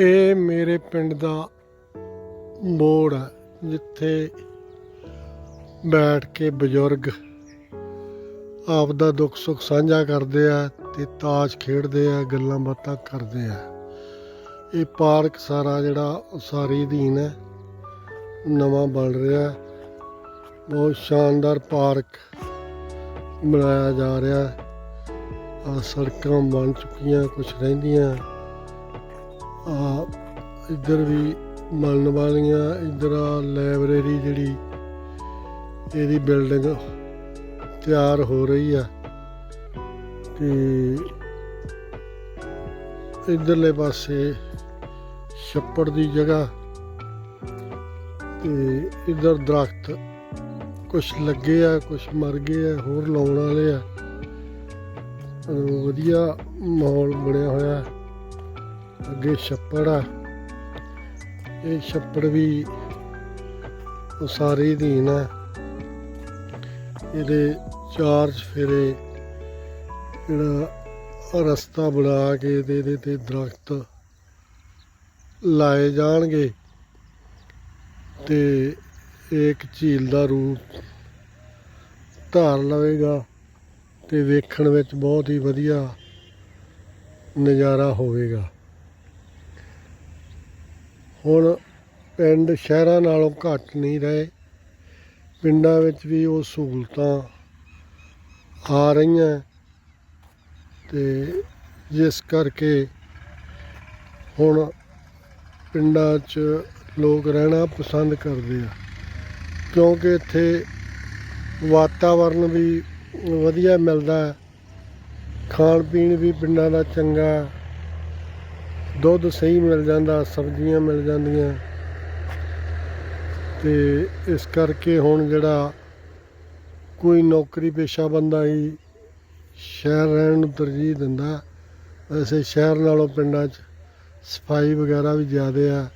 ਇਹ ਮੇਰੇ ਪਿੰਡ ਦਾ ਮੋੜ ਹੈ, ਜਿੱਥੇ ਬੈਠ ਕੇ ਬਜ਼ੁਰਗ ਆਪ ਦਾ ਦੁੱਖ ਸੁੱਖ ਸਾਂਝਾ ਕਰਦੇ ਆ ਤੇ ਤਾਸ਼ ਖੇਡਦੇ ਆ, ਗੱਲਾਂ ਬਾਤਾਂ ਕਰਦੇ ਆ। ਇਹ ਪਾਰਕ ਸਾਰਾ ਜਿਹੜਾ ਉਸਾਰੀ ਅਧੀਨ ਹੈ, ਨਵਾਂ ਬਣ ਰਿਹਾ ਬਹੁਤ ਸ਼ਾਨਦਾਰ ਪਾਰਕ ਬਣਾਇਆ ਜਾ ਰਿਹਾ ਆ ਸੜਕਾਂ ਬਣ ਚੁੱਕੀਆਂ ਕੁਝ ਰਹਿੰਦੀਆਂ। ਆ ਇੱਧਰ ਵੀ ਬਣਨ ਵਾਲੀਆਂ, ਇੱਧਰ ਆ ਲਾਇਬ੍ਰੇਰੀ ਜਿਹੜੀ, ਇਹਦੀ ਬਿਲਡਿੰਗ ਤਿਆਰ ਹੋ ਰਹੀ ਆ। ਤੇ ਇਧਰਲੇ ਪਾਸੇ ਛੱਪੜ ਦੀ ਜਗ੍ਹਾ ਤੇ ਇਧਰ ਦਰਖਤ ਕੁਝ ਲੱਗੇ ਆ ਕੁਝ ਮਰ ਗਏ ਆ, ਹੋਰ ਲਾਉਣ ਵਾਲੇ ਆ। ਵਧੀਆ ਮਾਹੌਲ ਬਣਿਆ ਹੋਇਆ। ਅੱਗੇ ਛੱਪੜ ਆ। ਇਹ ਛੱਪੜ ਵੀ ਉਸਾਰੀ ਅਧੀਨ ਹੈ ਇਹਦੇ ਚਾਰ ਫੇਰੇ ਜਿਹੜਾ ਰਸਤਾ ਬਣਾ ਕੇ ਤੇ ਇਹਦੇ ਤੇ ਦਰਖਤ ਲਾਏ ਜਾਣਗੇ ਤੇ ਇਹ ਇੱਕ ਝੀਲ ਦਾ ਰੂਪ ਧਾਰ ਲਵੇਗਾ ਤੇ ਵੇਖਣ ਵਿੱਚ ਬਹੁਤ ਹੀ ਵਧੀਆ ਨਜ਼ਾਰਾ ਹੋਵੇਗਾ। ਹੁਣ ਪਿੰਡ ਸ਼ਹਿਰਾਂ ਨਾਲੋਂ ਘੱਟ ਨਹੀਂ ਰਹੇ। ਪਿੰਡਾਂ ਵਿੱਚ ਵੀ ਉਹ ਸਹੂਲਤਾਂ ਆ ਰਹੀਆਂ। ਤੇ ਜਿਸ ਕਰਕੇ ਹੁਣ ਪਿੰਡਾਂ 'ਚ ਲੋਕ ਰਹਿਣਾ ਪਸੰਦ ਕਰਦੇ ਆ। ਕਿਉਂਕਿ ਇੱਥੇ ਵਾਤਾਵਰਨ ਵੀ ਵਧੀਆ ਮਿਲਦਾ। ਖਾਣ ਪੀਣ ਵੀ ਪਿੰਡਾਂ ਦਾ ਚੰਗਾ। ਦੁੱਧ ਸਹੀ ਮਿਲ ਜਾਂਦਾ, ਸਬਜ਼ੀਆਂ ਮਿਲ ਜਾਂਦੀਆਂ। ਤੇ ਇਸ ਕਰਕੇ ਹੁਣ ਜਿਹੜਾ ਕੋਈ ਨੌਕਰੀ ਪੇਸ਼ਾ ਬੰਦਾ ਹੀ ਸ਼ਹਿਰ ਰਹਿਣ ਨੂੰ ਤਰਜੀਹ ਦਿੰਦਾ। ਵੈਸੇ ਸ਼ਹਿਰ ਨਾਲੋਂ ਪਿੰਡਾਂ 'ਚ ਸਫ਼ਾਈ ਵਗੈਰਾ ਵੀ ਜ਼ਿਆਦੇ ਆ।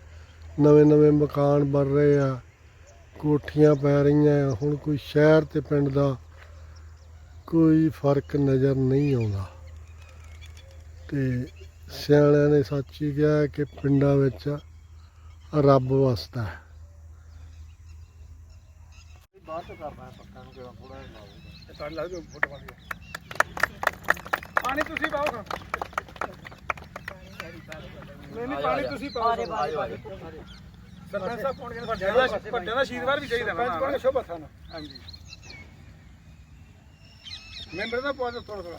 ਨਵੇਂ ਨਵੇਂ ਮਕਾਨ ਬਣ ਰਹੇ ਆ, ਕੋਠੀਆਂ ਪੈ ਰਹੀਆਂ ਹੁਣ ਕੋਈ ਸ਼ਹਿਰ ਤੇ ਪਿੰਡ ਦਾ ਕੋਈ ਫ਼ਰਕ ਨਜ਼ਰ ਨਹੀਂ ਆਉਂਦਾ। ਤੇ ਸਿਆਣਿਆਂ ਨੇ ਸੱਚ ਹੀ ਕਿਹਾ ਕਿ ਪਿੰਡਾਂ ਵਿੱਚ ਰੱਬ ਵਸਦਾ ਹੈ। ਬਾਅਦ ਚ ਕਰਨਾ ਹੈ ਪੱਕਾ ਨੂੰ ਕਿਹੜਾ ਥੋੜਾ ਜਿਹਾ ਲਾਓ। ਤਾਂ ਲਾ ਦਿਓ ਫੋਟੋ ਵਾਲੀ ਪਾਣੀ ਤੁਸੀਂ ਪਾਓ ਹਾਂ ਨਹੀਂ ਨਹੀਂ ਪਾਣੀ ਤੁਸੀਂ ਪਾਓ ਆਜੋ ਆਜੋ ਸਰਪੰਚ ਸਾਹਿਬ ਪਾਉਣ ਕਹਿੰਦੇ ਵੱਡਿਆਂ ਦਾ ਵੱਡਿਆਂ ਦਾ ਆਸ਼ੀਰਵਾਦ ਵੀ ਚਾਹੀਦਾ ਸਰਪੰਚ ਕੋਲ ਸ਼ੋਭਾ ਥਾਨ ਹਾਂਜੀ। ਮੈਂਬਰ ਦਾ ਪਾਓ ਥੋੜਾ ਥੋੜਾ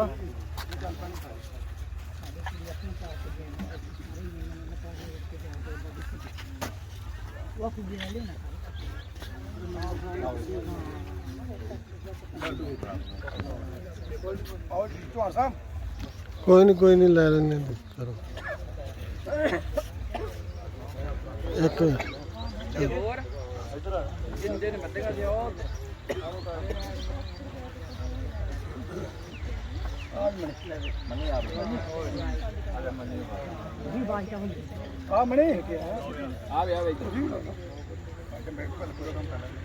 ਹਾਂ ਆਓ ਜੀ ਤੁਹਾਡਾ ਸਾਹਿਬ। ਕੋਈ ਨਹੀਂ ਕੋਈ ਨਹੀਂ ਲੈ ਲੈਣੇ ਕਰੋ। ਇੱਕ ਹੋਰ ਮੱਦੇਗਾ ਜੀ ਉਹ ਆ। ਆ ਮਣੇ ਆ ਵੇ ਆ ਵੇ। ਮੈਂ ਪੂਰਾ ਕੰਮ ਕਰ